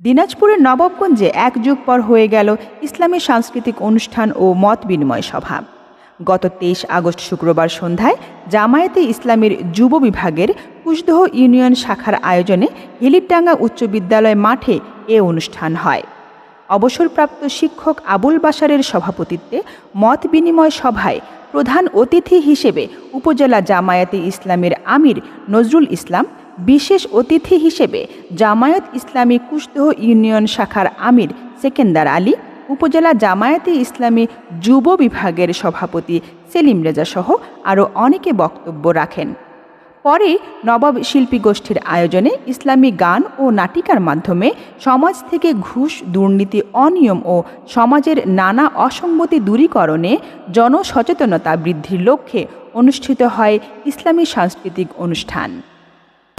দিনাজপুরের নবাবগঞ্জে এক যুগ পর হয়ে গেল ইসলামী সাংস্কৃতিক অনুষ্ঠান ও মত বিনিময় সভা। গত তেইশ আগস্ট শুক্রবার সন্ধ্যায় জামায়াতে ইসলামের যুব বিভাগের কুশদহ ইউনিয়ন শাখার আয়োজনে হিলিরডাঙ্গা উচ্চ বিদ্যালয় মাঠে এ অনুষ্ঠান হয়। অবসরপ্রাপ্ত শিক্ষক আবুল বাশারের সভাপতিত্বে মত বিনিময় সভায় প্রধান অতিথি হিসেবে উপজেলা জামায়াতে ইসলামের আমির নজরুল ইসলাম বিশেষ অতিথি হিসেবে জামায়াত ইসলামী কুশদহ ইউনিয়ন শাখার আমির সেকেন্দার আলী, উপজেলা জামায়াতে ইসলামী যুব বিভাগের সভাপতি সেলিম রেজা সহ আরও অনেকে বক্তব্য রাখেন। পরে নবাব শিল্পী গোষ্ঠীর আয়োজনে ইসলামী গান ও নাটিকার মাধ্যমে সমাজ থেকে ঘুষ, দুর্নীতি, অনিয়ম ও সমাজের নানা অসঙ্গতি দূরীকরণে জনসচেতনতা বৃদ্ধির লক্ষ্যে অনুষ্ঠিত হয় ইসলামী সাংস্কৃতিক অনুষ্ঠান।